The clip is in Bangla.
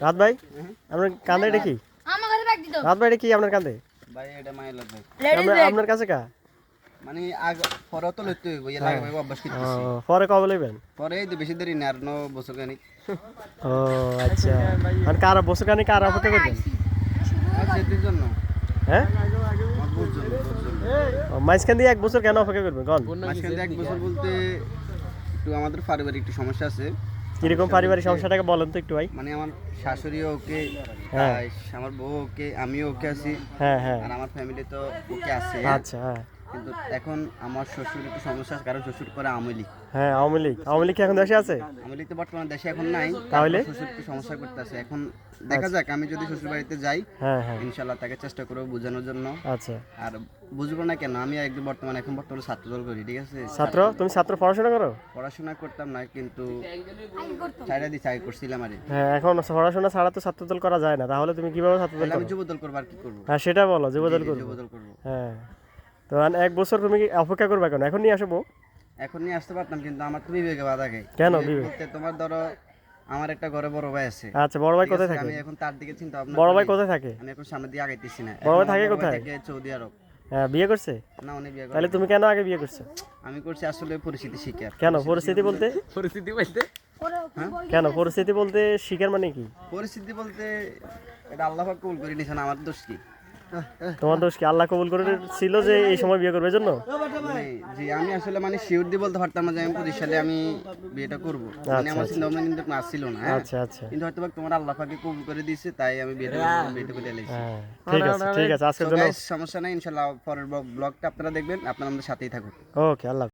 রাত ভাই? আপনার কান্দে এটা কি? রাত ভাই এটা কি আপনার কান্দে ভাই এটা মায়ের লাগবে আপনার- কাছে কা? মানে আগ পরে তো লইতে হইব ইয়ে লাগে ভাই অভ্যাস করতেছি। পরে কবে লইবেন? পরে এই তো বেশি দেরি না আর ন বছর খানিক। ও আচ্ছা। আর কার বছর কানি কার অপেক্ষা করবেন? সেটির জন্য। হ্যাঁ? মাঝখান দিয়ে এক বছর কেন অপেক্ষা করবেন? কোন। মাঝখান দিয়ে এক বছর বলতে একটু আমাদের পারিবারিক একটু সমস্যা আছে। কীরকম পারিবারিক সমস্যাটাকে বলেন তো একটু ভাই। মানে আমার শাশুড়ি ওকে হ্যাঁ। আমার বউ ওকে আমি ওকে আছি। হ্যাঁ হ্যাঁ। আর আমার ফ্যামিলি তো ওকে আছে। আচ্ছা হ্যাঁ। কিন্তু এখন আমার শ্বশুর একটু সমস্যা আছে কারণ শ্বশুর করে আমলি হ্যাঁ আওয়ামী লীগ। আওয়ামী লীগ কি এখন দেশে আছে? আমলি তো বর্তমানে দেশে এখন নাই তাহলে? শ্বশুর একটু সমস্যা করতেছে। এখন দেখা যাক আমি যদি শ্বশুর বাড়িতে যাই হ্যাঁ হ্যাঁ। ইনশাল্লাহ তাকে চেষ্টা করব বোঝানোর জন্য। আচ্ছা। আর বুঝব না কেন আমি একদম বর্তমানে এখন বর্তমানে ছাত্রদল করি ঠিক আছে? ছাত্র? তুমি ছাত্র পড়াশোনা করো? পড়াশোনা করতাম না কিন্তু ছাইড়া দিয়ে চাই করছিলাম আরে। হ্যাঁ এখন পড়াশোনা ছাড়া তো ছাত্রদল করা যায় না তাহলে তুমি কীভাবে ছাত্রদল তাহলে আমি করো যুবদল করব আর কি করব? হ্যাঁ সেটা বলো যুবদল করব। যুবদল করব। হ্যাঁ। তো এক বছর তুমি অপেক্ষা করবে কেন? এখন নিয়ে আসব এখন নিয়ে আসতে পারতাম কিন্তু আমার তো বিবেকে বাধা খাই কেন বিবেক? তোমার ধরো আমার একটা ঘরে বড় ভাই আছে। আচ্ছা বড় ভাই কোথায় থাকে? আমি এখন তার দিকে চিন্তা ভাবনা বড় ভাই কোথায় থাকে? আমি এখন সামনে দিয়ে আগাইতেছি না। বড় ভাই থাকে কোথায়? থাকে সৌদি আরব। হ্যাঁ বিয়ে করছে? না উনি বিয়ে করে তাহলে তুমি কেন আগে বিয়ে করছ? আমি করছি আসলে পরিস্থিতি শিকার। কেন পরিস্থিতি বলতে পরিস্থিতি বলতে? কেন পরিস্থিতি বলতে শিকার মানে কি? পরিস্থিতি বলতে এটা আল্লাহ পাক কবুল করে নিছেন আমার দোষ কি? তোমার দোষ কি আল্লাহ কবুল করে ছিল যে এই সময় বিয়ে করবে জন্য জি আমি আসলে মানে শিওর দিয়ে বলতে পারতাম না যে আমি পঁচিশ সালে আমি বিয়েটা করব। মানে আমার চিন্তা ভাবনা কিন্তু না ছিল না হ্যাঁ? আচ্ছা আচ্ছা। কিন্তু হয়তো বা তোমার আল্লাহ পাকে কবুল করে দিয়েছে তাই আমি বিয়েটা বিয়েটা করে এলাইছি হ্যাঁ ঠিক আছে ঠিক আছে আজকের জন্য সমস্যা নাই ইনশাল্লাহ পরের ব্লগটা আপনারা দেখবেন আপনারা আমাদের সাথেই থাকুন। ওকে আল্লাহ